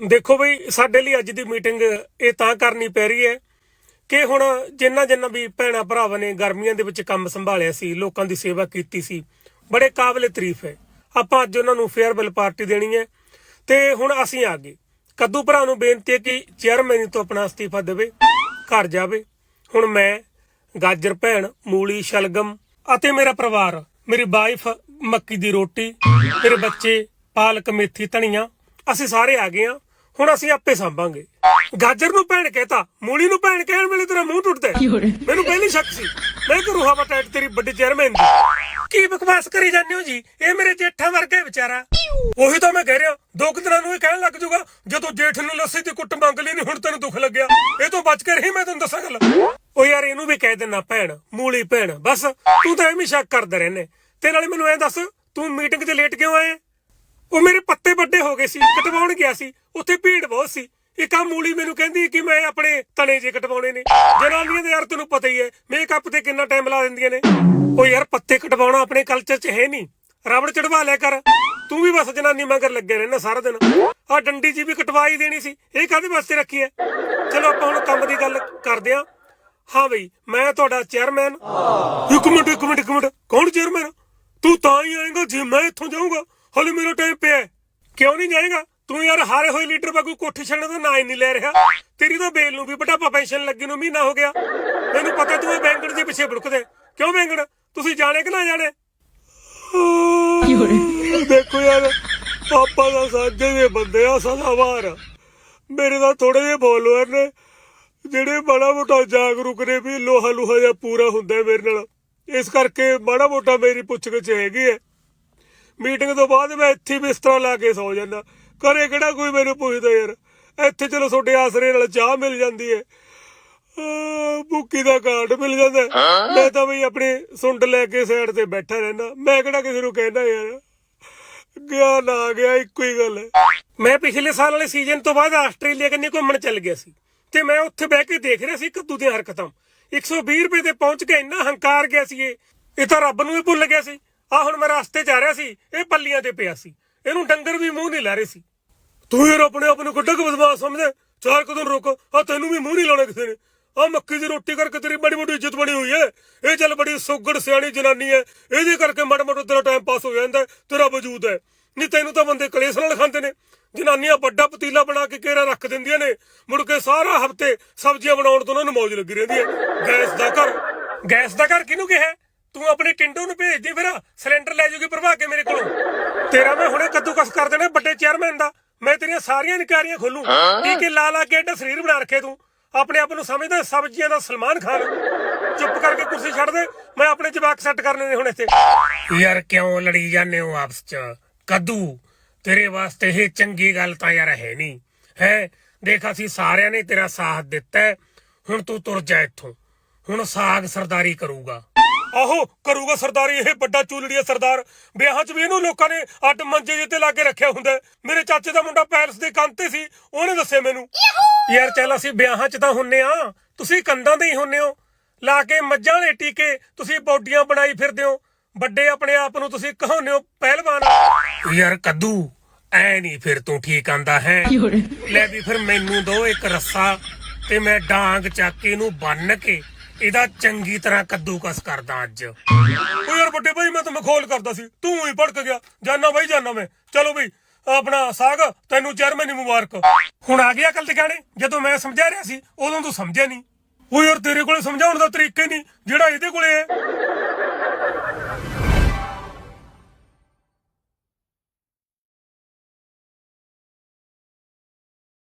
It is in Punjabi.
ਦੇਖੋ ਬਈ, ਸਾਡੇ ਲਈ ਅੱਜ ਦੀ ਮੀਟਿੰਗ ਇਹ ਤਾਂ ਕਰਨੀ ਪੈ ਰਹੀ ਹੈ ਕਿ ਹੁਣ ਜਿੰਨਾ ਜਿੰਨਾ ਵੀ ਭੈਣਾ ਭਰਾਵਾਂ ਨੇ ਗਰਮੀਆਂ ਦੇ ਵਿੱਚ ਕੰਮ ਸੰਭਾਲਿਆ ਸੀ, ਲੋਕਾਂ ਦੀ ਸੇਵਾ ਕੀਤੀ ਸੀ, ਬੜੇ ਕਾਬਲੇ ਤਾਰੀਫ ਹੈ। ਆਪਾਂ ਅੱਜ ਉਹਨਾਂ ਨੂੰ ਫੇਅਰਵੈਲ ਪਾਰਟੀ ਦੇਣੀ ਹੈ ਤੇ ਹੁਣ ਅਸੀਂ ਆ ਗਏ। ਕੱਦੂ ਭਰਾ ਨੂੰ ਬੇਨਤੀ ਹੈ ਕਿ ਚੇਅਰਮੈਨ ਤੋਂ ਆਪਣਾ ਅਸਤੀਫਾ ਦੇਵੇ, ਘਰ ਜਾਵੇ। ਹੁਣ ਮੈਂ, ਗਾਜਰ ਭੈਣ, ਮੂਲੀ, ਸ਼ਲਗਮ ਅਤੇ ਮੇਰਾ ਪਰਿਵਾਰ, ਮੇਰੀ ਵਾਈਫ ਮੱਕੀ ਦੀ ਰੋਟੀ, ਮੇਰੇ ਬੱਚੇ, ਪਾਲਕ, ਮੇਥੀ, ਧਨੀਆ, ਅਸੀਂ ਸਾਰੇ ਆ ਗਏ ਆ ਹੁਣ ਅਸੀਂ ਆਪੇ ਸੰਭਾਂਗੇ। ਗਾਜਰ ਨੂੰ ਭੈਣ ਕਹਤਾ ਮੂਲੀ ਨੂੰ ਭੈਣ ਕਹਿਣ ਵੇਲੇ ਤੇਰਾ ਮੂੰਹ ਟੁੱਟਦਾ ਹੈ। ਮੈਨੂੰ ਪਹਿਲੀ ਸ਼ੱਕ ਸੀ ਮੈਂ ਕਿ ਰੂਹਾ ਬਟੈਟ ਤੇਰੀ ਵੱਡੀ ਚੇਅਰਮੈਨ ਦੀ। ਕੀ ਬਕਵਾਸ ਕਰੀ ਜਾਂਦੇ ਹੋ ਜੀ? ਇਹ ਮੇਰੇ ਜੇਠਾ ਵਰਗਾ ਹੈ ਵਿਚਾਰਾ। ਉਹੀ ਤਾਂ ਮੈਂ ਕਹਿ ਰਿਹਾ ਦੋ ਕੁ ਦਿਨਾਂ ਨੂੰ ਇਹ ਕਹਿਣ ਲੱਗ ਜਾਊਗਾ ਜਦੋਂ ਜੇਠ ਨੂੰ ਲੱਸੀ ਦੀ ਕੁੱਟ ਮੰਗ ਲਈ ਨਹੀਂ ਹੁਣ ਤੈਨੂੰ ਦੁੱਖ ਲੱਗਿਆ। ਇਹ ਤੋਂ ਬਚ ਕੇ ਰਹੀ ਮੈਂ ਤੈਨੂੰ ਦੱਸਾਂ ਗੱਲ। ਉਹ ਯਾਰ ਇਹਨੂੰ ਵੀ ਕਹਿ ਦੇਣਾ ਭੈਣ ਮੂਲੀ ਭੈਣ ਬਸ। ਤੂੰ ਤਾਂ ਐਵੇਂ ਹੀ ਸ਼ੱਕ ਕਰਦਾ ਰਹਿੰਦੇ ਤੇ ਨਾਲੇ ਮੈਨੂੰ ਐ ਦੱਸ ਤੂੰ ਮੀਟਿੰਗ 'ਚ ਲੇਟ ਕਿਉਂ ਆਇਆ? ਉਹ ਮੇਰੇ ਪੱਤੇ ਵੱਡੇ ਹੋ ਗਏ ਸੀ, ਕਟਵਾਉਣ ਗਿਆ ਸੀ, ਉੱਥੇ ਭੀੜ ਬਹੁਤ ਸੀ। ਇੱਕ ਆ ਮੂਲੀ ਮੈਨੂੰ ਕਹਿੰਦੀ ਕਿ ਮੈਂ ਆਪਣੇ ਤਣੇ ਜੇ ਕਟਵਾਉਣੇ ਨੇ। ਜਨਾਨੀਆਂ ਦੇ ਯਾਰ ਤੈਨੂੰ ਪਤਾ ਹੀ ਹੈ ਮੇਕਅਪ ਤੇ ਕਿੰਨਾ ਟਾਈਮ ਲਾ ਦਿੰਦੀਆਂ ਨੇ। ਉਹ ਯਾਰ ਪੱਤੇ ਕਟਵਾਉਣਾ ਆਪਣੇ ਕਲਚਰ 'ਚ ਹੈ ਨਹੀਂ। ਰਬੜ ਚੜਵਾ ਲਿਆ ਕਰ। ਤੂੰ ਵੀ ਬਸ ਜਨਾਨੀ ਮਗਰ ਲੱਗੇ ਰਹਿਣਾ ਸਾਰਾ ਦਿਨ। ਆ ਡੰਡੀ ਜੀ ਵੀ ਕਟਵਾਈ ਦੇਣੀ ਸੀ। ਇਹ ਕਾਹਦੇ ਵਾਸਤੇ ਰੱਖੀ ਹੈ? ਚਲੋ ਆਪਾਂ ਹੁਣ ਕੰਮ ਦੀ ਗੱਲ ਕਰਦੇ ਆਂ ਹਾਂ ਬਈ, ਮੈਂ ਤੁਹਾਡਾ ਚੇਅਰਮੈਨ ਇੱਕ ਮਿੰਟ ਇੱਕ ਮਿੰਟ ਇੱਕ ਮਿੰਟ। ਕੌਣ ਚੇਅਰਮੈਨ ਤੂੰ ਤਾਂ ਹੀ ਆਏਗਾ ਜੇ ਮੈਂ ਇੱਥੋਂ ਜਾਊਂਗਾ। ਹਲੇ ਮੇਰਾ ਟਾਈਮ ਪਿਆ ਹੈ। ਕਿਉਂ ਨਹੀਂ ਜਾਏਗਾ? ਤੂੰ ਯਾਰ ਹਾਰੇ ਹੋਏ ਲੀਡਰ ਵਾਂਗੂ ਕੋਠੀ ਛੱਡਣ ਦਾ ਨਾਂ ਹੀ ਨਹੀਂ ਲੈ ਰਿਹਾ। ਤੇਰੀ ਤਾਂ ਬੇਲ ਨੂੰ ਵੀ ਬਟਾਪਾ ਪੈਨਸ਼ਨ ਲੱਗੀ ਨੂੰ ਮਹੀਨਾ ਹੋ ਗਿਆ। ਮੈਨੂੰ ਪਤਾ ਤੂੰ ਇਹ ਬੈਂਕਣ ਦੇ ਪਿੱਛੇ ਭੁੜਕਦੇ ਕਿਉਂ ਬੈਂਕਣ ਤੁਸੀਂ ਜਾਣੇ ਕਿ ਨਾ ਜਾਣੇ? ਦੇਖੋ ਯਾਰ ਆਪਾਂ ਦਾ ਸਾਜੇ ਦੇ ਬੰਦੇ ਆ ਸਦਾਵਾਰ ਮੇਰੇ ਦਾ ਥੋੜੇ ਜਿਹੇ ਫੋਲੋਅਰ ਨੇ ਜਿਹੜੇ ਮਾੜਾ ਮੋਟਾ ਜਾਗਰੂਕ ਨੇ ਵੀ ਲੋਹਾ ਲੋਹਾ ਜਿਹਾ ਪੂਰਾ ਹੁੰਦਾ ਹੈ ਮੇਰੇ ਨਾਲ। ਇਸ ਕਰਕੇ ਮਾੜਾ ਮੋਟਾ ਮੇਰੀ ਪੁੱਛ ਗਿੱਛ ਹੈਗੀ ਹੈ। ਮੀਟਿੰਗ ਤੋਂ ਬਾਅਦ ਮੈਂ ਇੱਥੇ ਹੀ ਬਿਸਤਰਾ ਲਾ ਕੇ ਸੌ ਜਾਂਦਾ। ਘਰੇ ਕਿਹੜਾ ਕੋਈ ਮੈਨੂੰ ਪੁੱਛਦਾ ਯਾਰ? ਇੱਥੇ ਚਲੋ ਤੁਹਾਡੇ ਆਸਰੇ ਨਾਲ ਚਾਹ ਮਿਲ ਜਾਂਦੀ ਹੈ ਭੁੱਕੀ ਦਾ ਕਾਰਡ ਮਿਲ ਜਾਂਦਾ। ਹੈ। ਮੈਂ ਤਾਂ ਬਈ ਆਪਣੀ ਸੁੰਡ ਲੈ ਕੇ ਸਾਈਡ ਤੇ ਬੈਠਾ ਰਹਿਣਾ ਮੈਂ ਕਿਹੜਾ ਕਿਸੇ ਨੂੰ ਕਹਿਣਾ ਯਾਰ? ਗਿਆ ਨਾ ਗਿਆ ਇੱਕੋ ਹੀ ਗੱਲ ਹੈ ਮੈਂ ਪਿਛਲੇ ਸਾਲ ਵਾਲੇ ਸੀਜ਼ਨ ਤੋਂ ਬਾਅਦ ਆਸਟ੍ਰੇਲੀਆ ਕੰਨੀ ਘੁੰਮਣ ਚੱਲ ਗਿਆ ਸੀ। ਤੇ ਮੈਂ ਉੱਥੇ ਬਹਿ ਕੇ ਦੇਖ ਰਿਹਾ ਸੀ ਕੱਦੂ ਦੀਆਂ ਹਰਕਤਾਂ। 120 ਰੁਪਏ ਤੇ ਪਹੁੰਚ ਕੇ ਇੰਨਾ ਹੰਕਾਰ ਗਿਆ ਸੀ ਇਹ। ਇਹ ਤਾਂ ਰੱਬ ਨੂੰ ਵੀ ਭੁੱਲ ਗਿਆ ਸੀ। ਆ ਹੁਣ ਮੈਂ ਰਸਤੇ 'ਚ ਆ ਰਿਹਾ ਸੀ, ਇਹ ਪੱਲੀਆਂ ਤੇ ਪਿਆ ਸੀ। ਇਹਨੂੰ ਡੰਗਰ ਵੀ ਮੂੰਹ ਨਹੀਂ ਲਾ ਰਹੇ ਸੀ। ਤੂੰ ਯਾਰ ਆਪਣੇ ਆਪ ਨੂੰ ਕਿੱਡਾ ਕੁ ਬਦਮਾਸ਼ ਸਮਝਦਾ ਚਾਰ ਕਦਮ ਰੁਕ ਆ ਤੈਨੂੰ ਵੀ ਮੂੰਹ ਨਹੀਂ ਲਾਉਣਾ ਕਿਸੇ ਨੇ। ਆ ਮੱਕੀ ਦੀ ਰੋਟੀ ਕਰਕੇ ਤੇਰੀ ਬੜੀ ਮੋਟੀ ਇੱਜ਼ਤ ਬਣੀ ਹੋਈ ਹੈ। ਇਹ ਚੱਲ ਬੜੀ ਸੋਗੜ ਸਿਆਣੀ ਜਨਾਨੀ ਹੈ। ਇਹਦੇ ਕਰਕੇ ਮਾੜਾ ਮੋਟਾ ਤੇਰਾ ਟਾਈਮ ਪਾਸ ਹੋ ਜਾਂਦਾ ਤੇਰਾ ਵਜੂਦ ਹੈ। ਨਹੀਂ, ਤੈਨੂੰ ਤਾਂ ਬੰਦੇ ਕਲੇਸ਼ ਨਾਲ ਖਾਂਦੇ ਨੇ। ਜਨਾਨੀਆਂ ਵੱਡਾ ਪਤੀਲਾ ਬਣਾ ਕੇ ਕੇਰਾ ਰੱਖ ਦਿੰਦੀਆਂ ਨੇ। ਮੁੜ ਕੇ ਸਾਰਾ ਹਫ਼ਤੇ ਸਬਜ਼ੀਆਂ ਬਣਾਉਣ ਤੋਂ ਉਹਨਾਂ ਨੂੰ ਮੌਜ ਲੱਗੀ ਰਹਿੰਦੀ ਹੈ। ਗੈਸ ਦਾ ਘਰ। ਗੈਸ ਦਾ ਘਰ ਕਿਹਨੂੰ ਕਿਹਾ ਤੂੰ ਆਪਣੇ ਟਿੰਡੋ ਨੂੰ ਭੇਜ ਦੇ ਫਿਰ। ਸਿਲੰਡਰ ਲੈ ਜੂਗੀ ਭਰਵਾ ਕੇ ਮੇਰੇ ਕੋਲੋਂ। ਤੇਰਾ ਮੈਂ ਹੁਣੇ ਕੱਦੂਕਸ ਕਰ ਦੇਣਾ ਵੱਡੇ ਚੇਅਰਮੈਨ ਦਾ। ਮੈਂ ਤੇਰੀਆਂ ਸਾਰੀਆਂ ਇਨਕਾਰੀਆਂ ਖੋਲੂ। ਟੀਕੇ ਲਾ ਲਾ ਕੇ ਐਡਾ ਸਰੀਰ ਬਣਾ ਰੱਖੇ ਤੂੰ? ਆਪਣੇ ਆਪ ਨੂੰ ਸਮਝਦਾ ਸਬਜ਼ੀਆਂ ਦਾ ਸਲਮਾਨ ਖਾਨ। ਚੁੱਪ ਕਰਕੇ ਕੁਰਸੀ ਛੱਡ ਦੇ। ਮੈਂ ਆਪਣੇ ਜਵਾਕ ਸੈੱਟ ਕਰਨੇ ਨੇ ਹੁਣ ਇੱਥੇ। ਯਾਰ ਕਿਉਂ ਲੜੀ ਜਾਂਦੇ ਹੋ ਆਪਸ ਚ? ਕੱਦੂ ਤੇਰੇ ਵਾਸਤੇ ਇਹ ਚੰਗੀ ਗੱਲ ਤਾਂ ਯਾਰ ਹੈ ਨਹੀਂ। ਹੈ? ਦੇਖ ਅਸੀਂ ਸਾਰਿਆਂ ਨੇ ਤੇਰਾ ਸਾਥ ਦਿੱਤਾ ਹੁਣ ਤੂੰ ਤੁਰ ਜਾ ਇੱਥੋਂ। ਹੁਣ ਸਾਗ ਸਰਦਾਰੀ ਕਰੂਗਾ। ਆਹੋ ਕਰੂਗਾ ਸਰਦਾਰੀ ਇਹ ਵੱਡਾ ਚੂਲੜੀਆ ਸਰਦਾਰ। ਵਿਆਹਾਂ 'ਚ ਵੀ ਇਹਨੂੰ ਲੋਕਾਂ ਨੇ ਅੱਡ ਮੰਜੇ ਜਿਹੇ ਤੇ ਲਾ ਕੇ ਰੱਖਿਆ ਹੁੰਦਾ। ਮੇਰੇ ਚਾਚੇ ਦਾ ਮੁੰਡਾ ਪੈਲਸ ਦੇ ਕੰਧ ਤੇ ਸੀ ਉਹਨੇ ਦੱਸਿਆ ਮੈਨੂੰ। ਯਾਰ ਚੱਲ ਅਸੀਂ ਵਿਆਹਾਂ 'ਚ ਤਾਂ ਹੁੰਨੇ ਆ ਤੁਸੀਂ ਕੰਧਾਂ ਤੇ ਹੀ ਹੁੰਨੇ ਹੋ ਲਾ ਕੇ ਮੱਝਾਂ ਦੇ ਟੀਕੇ ਤੁਸੀਂ ਬੌਡੀਆਂ ਬਣਾਈ ਫਿਰਦੇ ਹੋ ਵੱਡੇ ਆਪਣੇ ਆਪ ਨੂੰ ਤੁਸੀਂ ਕਹਾਉਂਦੇ ਹੋ ਪਹਿਲਵਾਨ। ਯਾਰ ਕੱਦੂ ਐ ਨਹੀਂ ਫਿਰ ਤੂੰ ਠੀਕ ਆਂਦਾ ਹੈ। ਲੈ ਵੀ ਫਿਰ ਮੈਨੂੰ ਦੋ ਇੱਕ ਰੱਸਾ ਤੇ ਮੈਂ ਡਾਂਗ ਚੱਕ ਕੇ ਇਹਨੂੰ ਬੰਨ ਕੇ ਇਹਦਾ ਚੰਗੀ ਤਰ੍ਹਾਂ ਕੱਦੂਕਸ ਕਰਦਾ ਅੱਜ। ਓ ਯਾਰ ਵੱਡੇ ਭਾਈ, ਮੈਂ ਤਾਂ ਮਖੌਲ ਕਰਦਾ ਸੀ। ਤੂੰ ਹੀ ਭੜਕ ਗਿਆ। ਜਾਨਾ ਬਾਈ, ਜਾਨਾ ਮੈਂ। ਚਲੋ ਬਈ, ਆਪਣਾ ਸਾਗ, ਤੈਨੂੰ ਚੇਅਰਮੈਨ ਦੀ ਮੁਬਾਰਕ। ਹੁਣ ਆ ਗਿਆ ਕੱਲ ਟਿਕਾਣੇ? ਜਦੋਂ ਮੈਂ ਸਮਝਾ ਰਿਹਾ ਸੀ, ਉਦੋਂ ਤੂੰ ਸਮਝਿਆ ਨਹੀਂ। ਓ ਯਾਰ ਤੇਰੇ ਕੋਲੇ ਸਮਝਾਉਣ ਦਾ ਤਰੀਕਾ ਹੀ ਨਹੀਂ, ਜਿਹੜਾ ਇਹਦੇ ਕੋਲੇ ਹੈ।